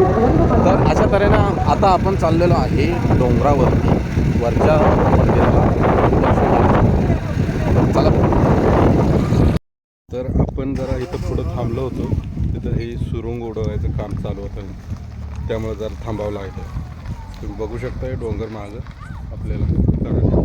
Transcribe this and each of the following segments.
तर अशा तऱ्हेनं आता आपण चाललेलो आहे डोंगरावरती वरच्या मंदिराला. चला. तर आपण जरा इथं पुढं थांबलो होतो. तिथं हे सुरुंग उडवायचं काम चालू होतं. त्यामुळे जरा थांबावं लागलं. तुम्ही बघू शकता हे डोंगर मागं आपल्याला.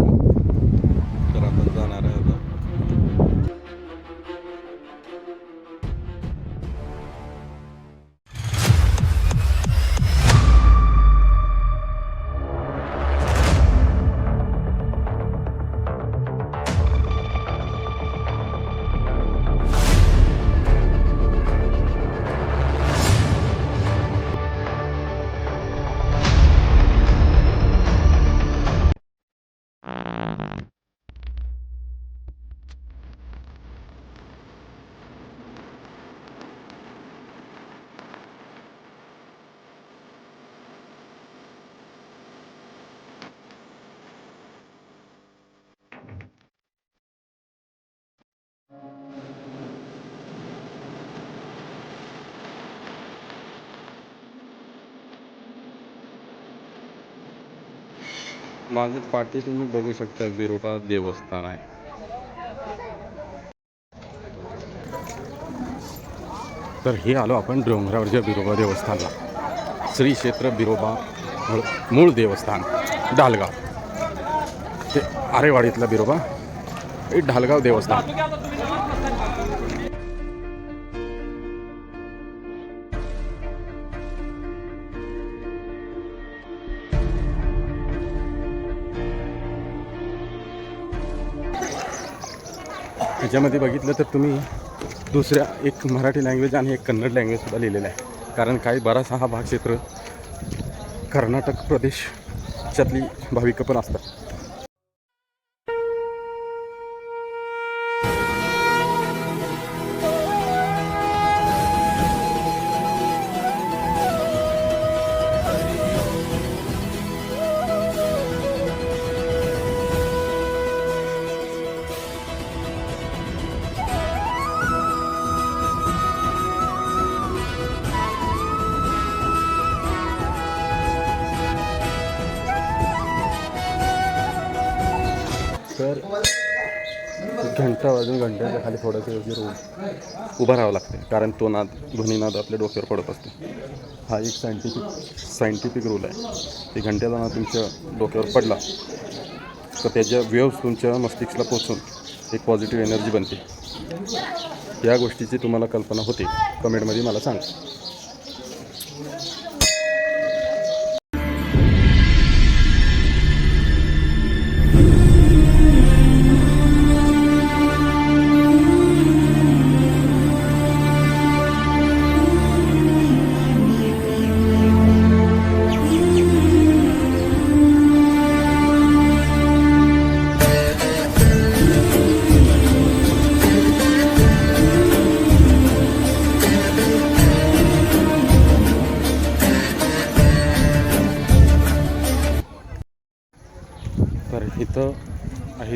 माझे पाठी तुम्ही बघू शकता बिरोबा देवस्थान आहे. तर हे आलो आपण डोंगरावरच्या बिरोबा देवस्थानला. श्री क्षेत्र बिरोबा मूळ- मूळ देवस्थान ढालगाव. ते आरेवाडीतला बिरोबा हे ढालगाव देवस्थान. ह्याच्यामध्ये बघितलं तर तुम्ही दुसऱ्या एक मराठी लँग्वेज आणि एक कन्नड लँग्वेजसुद्धा लिहिलेला आहे. कारण काही बराचसा हा भाग क्षेत्र कर्नाटक प्रदेशच्यातली भाविकं पण असतात. घंटा वाजून घंट्याच्या खाली थोडंसं वगैरे उभं राहावं लागते कारण तो नाद ध्वनीनाद आपल्या डोक्यावर पडत असतो. हा एक सायंटिफिक सायंटिफिक रूल आहे. ते घंट्याचा नाद तुमच्या डोक्यावर पडला तर त्याच्या वेव्स तुमच्या मस्तिष्कला पोचून एक पॉझिटिव्ह एनर्जी बनते. या गोष्टीची तुम्हाला कल्पना होते. कमेंटमध्ये मला सांग.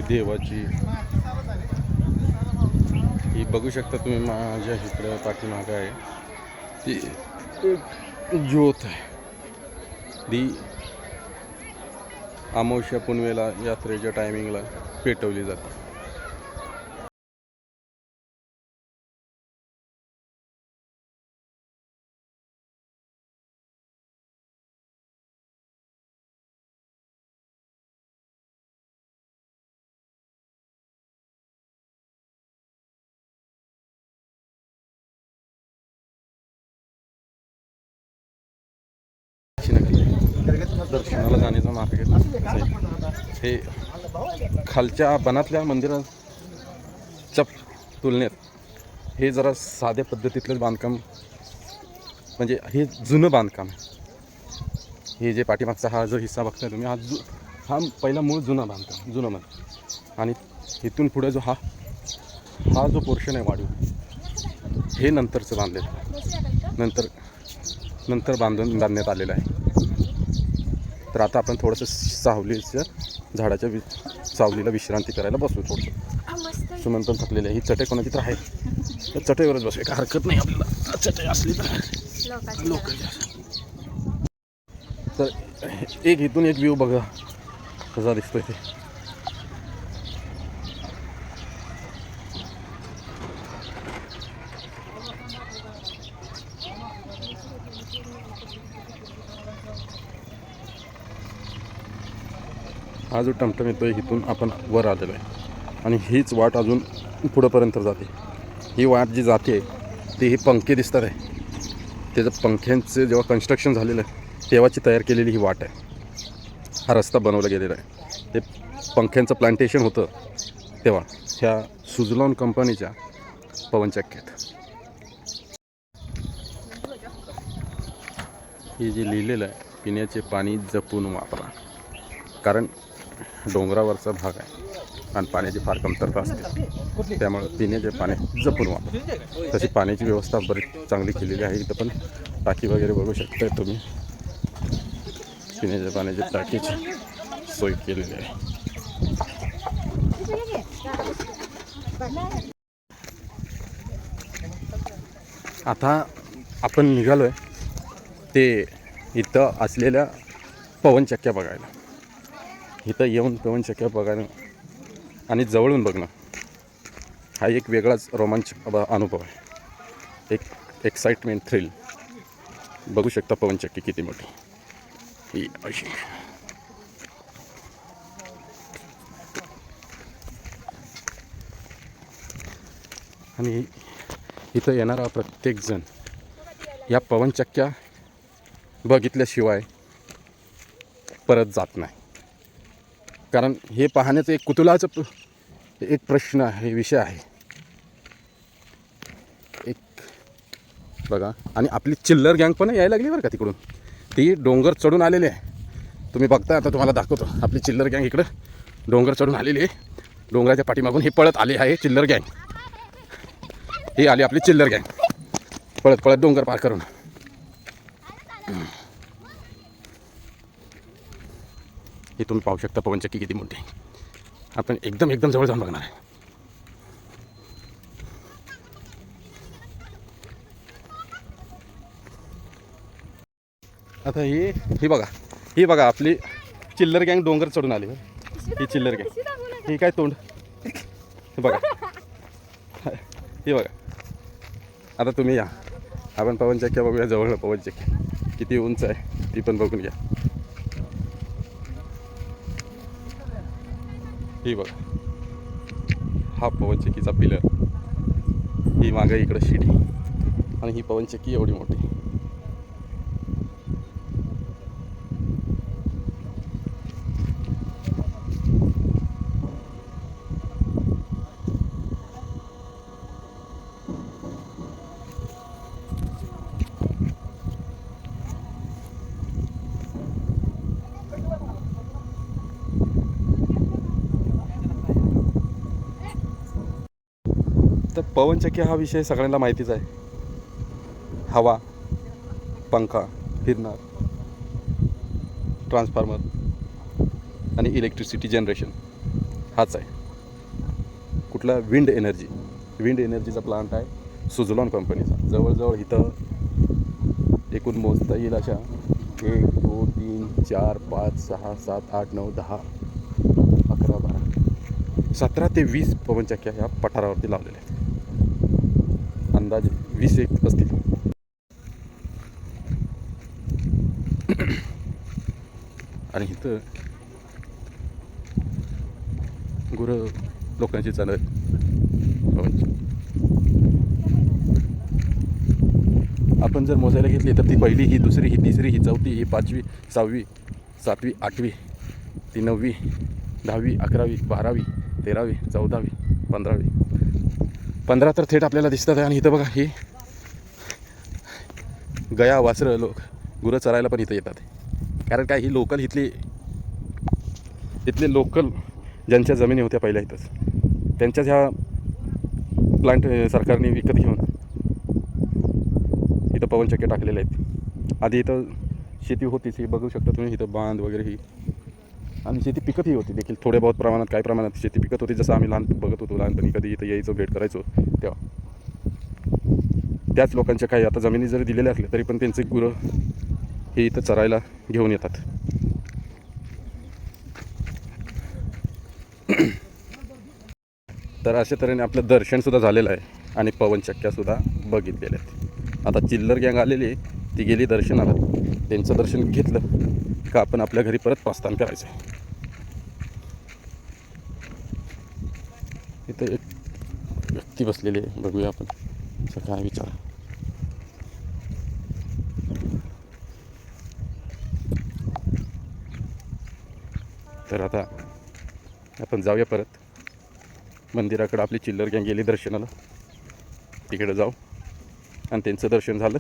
देवाची. ही बघू शकता तुम्ही माझ्या इकडं पाठीमागं आहे. ती एक ज्योत आहे. ती अमावस्या पुनवेला यात्रेच्या टायमिंगला पेटवली जाते. दर्शनाला जाण्याचा मार्ग हे खालच्या बनातल्या मंदिराच्या तुलनेत हे जरा साध्या पद्धतीतलं बांधकाम म्हणजे हे जुनं बांधकाम आहे. हे जे पाठीमागचा हा जो हिस्सा बघताय तुम्ही हा जु हा पहिला मूळ जुना बांधकाम जुनं बांधकाम आणि इथून पुढे जो हा हा जो पोर्शन आहे वाढीव हे नंतरचं बांधलेलं नंतर नंतर बांधून बांधण्यात आलेलं आहे. तर आता आपण थोडंसं सावलीच्या झाडाच्या वि सावलीला विश्रांती करायला बसू थोडंसं. सुमन पण थकलेले आहे. ही चटई कोणाची तर आहे. तर चटईवरच बसू. काय हरकत नाही आपल्याला. चटई असली तर. लोक तर एक इथून एक व्ह्यू बघा. कसा दिसतोय ते. हा जो टमटम आहे इथून आपण वर आलेलो आहे. आणि हीच वाट अजून पुढंपर्यंत जाते. ही वाट जी जाते ती हे पंखे दिसतात आहे. त्याचं पंख्यांचं जेव्हा कन्स्ट्रक्शन झालेलं आहे तेव्हाची तयार केलेली ही वाट आहे. हा रस्ता बनवला गेलेला आहे. ते पंख्यांचं प्लांटेशन होतं तेव्हा. ह्या सुजलॉन कंपनीच्या पवनचक्क्यात हे जे लिहिलेलं आहे पिण्याचे पाणी जपून वापरा. कारण डोंगरावरचा भाग आहे. आणि पाण्याची फार कमतरता असते. त्यामुळे पिण्याचे पाणी जपून वापर तशी पाण्याची व्यवस्था बरीच चांगली केलेली आहे. इथं पण टाकी वगैरे बघू शकताय तुम्ही. पिण्याच्या पाण्याची टाकीची सोय केलेली आहे. आता आपण निघालो आहे ते इथं असलेल्या पवनचक्क्या बघायला. इथं येऊन पवनचक्क्या बघायला आणि जवळून बघणं. हा एक वेगळाच रोमांच अनुभव आहे. एक एक्साइटमेंट थ्रिल बघू शकता पवनचक्की किती मोठी. ही अशी. आणि इथं येणारा प्रत्येकजण या पवनचक्क्या बघितल्याशिवाय परत जात नाही. कारण हे पाहण्याचं एक कुतुलाचं एक प्रश्न आहे विषय आहे. एक बघा. आणि आपली चिल्लर गँग पण यायला लागली बरं का तिकडून. ती डोंगर चढून आलेली आहे. तुम्ही बघता आता तुम्हाला दाखवतो. आपली चिल्लर गँग इकडं डोंगर चढून आलेली आहे. डोंगराच्या पाठीमागून हे पळत आले आहे चिल्लर गँग. ही आली आपली चिल्लर गँग. पळत पळत डोंगर पार करून. इथून पाहू शकता पवनचक्की किती मोठी आपण एकदम एकदम जवळ जाऊन बघणार आहे. आता ही ही बघा ही बघा आपली चिल्लर गँग डोंगर चढून आली ही चिल्लर गँग. ही काय तोंड? बघा. ही बघा. आता तुम्ही या. आपण पवनचक्क्या बघूया जवळ पवनचक्की. किती उंच आहे ती पण बघून घ्या. ही बघा. हा पवनचक्कीचा पिलर. ही मागे इकडं शिडी. आणि ही पवनचक्की एवढी मोठी तर पवनचक्की हा विषय सगळ्यांना माहितीच आहे. हवा पंखा फिरणार ट्रान्सफॉर्मर आणि इलेक्ट्रिसिटी जनरेशन हाच आहे. कुठला? विंड एनर्जी विंड एनर्जीचा प्लांट आहे सुझलॉन कंपनीचा. जवळजवळ इथं एकूण मोजता येईल अशा एक दोन तीन चार पाच सहा सात आठ नऊ दहा अकरा बारा सतरा ते वीस पवनचक्क्या ह्या पठारावरती लावलेल्या आहेत. अंदाजे वीस एक असतील. आणि इथं गुरं लोकांची चालत. आपण जर मोजायला घेतली तर ती पहिली ही दुसरी ही तिसरी ही चौथी ही पाचवी सहावी सातवी आठवी ती नववी दहावी अकरावी बारावी तेरावी चौदावी पंधरावी. पंधरा तर थेट आपल्याला दिसतात आहे. आणि इथं बघा ही गया वासरं लोक. गुरं चरायला पण इथं येतात. कारण काय ही लोकल इथली इथले लोकल ज्यांच्या जमिनी होत्या पहिल्या इथंच. त्यांच्याच ह्या प्लांट सरकारने विकत घेऊन इथं पवनचक्के टाकलेले आहेत. आधी इथं शेती होतीच ही बघू शकता तुम्ही इथं बांध वगैरे ही. आणि शेती पिकतही होती. देखील थोड्या बहुत प्रमाणात काही प्रमाणात शेती पिकत होती. जसं आम्ही लहान बघत होतो लहानपणी कधी इथं यायचो भेट करायचो तेव्हा. त्याच लोकांच्या काही आता जमिनी जरी दिलेल्या असल्या तरी पण त्यांचे गुरं हे इथं चरायला घेऊन येतात. तर अशा तऱ्हेने आपलं दर्शनसुद्धा झालेलं आहे आणि पवनचक्क्यासुद्धा बघितलेल्या आहेत. आता चिल्लर गँग आलेली आहे ती गेली दर्शनाला. त्यांचं दर्शन घेतलं. का आपण आपल्या घरी परत प्रस्थान करायचं आहे? इथं एक व्यक्ती बसलेली आहे. बघूया आपण. असं काय विचार तर आता आपण जाऊया परत. मंदिराकडं आपली चिल्लर गँग गेली दर्शनाला. तिकडे जाऊ. आणि त्यांचं दर्शन झालं.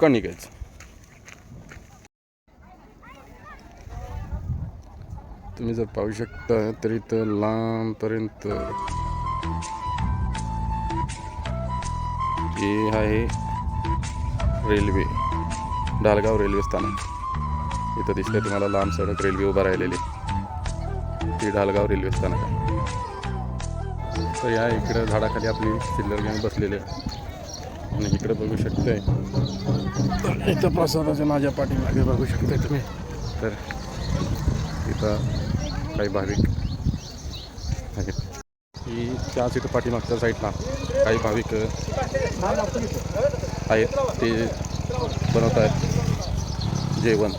का निघायचं तुम्ही जर पाहू शकता. तर इथं लांबपर्यंत. हे आहे रेल्वे. ढालगाव रेल्वे स्थानक. इथं दिसतंय तुम्हाला लांब सडक रेल्वे उभा राहिलेली. ती ढालगाव रेल्वे स्थानक आहे. तर या इकडं झाडाखाली आपली चिल्लर गँग बसलेली आहे. आणि इकडे बघू शकताय. तर इथं प्रसादाच्या माझ्या पाठीमागे बघू शकताय तुम्ही. तर इथं काही भाविक आहेत. ही त्याच इथं पाठीमागच्या साईडला काही भाविक आहेत. ते बनवत आहेत जेवण.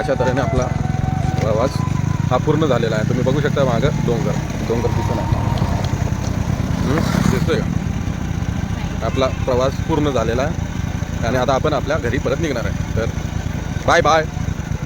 अशा तऱ्हेने आपला प्रवास हा पूर्ण झालेला आहे. तुम्ही बघू शकता मागं डोंगर. डोंगर दिसून आहे दिसतोय का? आपला प्रवास पूर्ण झालेला आहे. आणि आता आपण आपल्या घरी परत निघणार आहे. तर बाय बाय.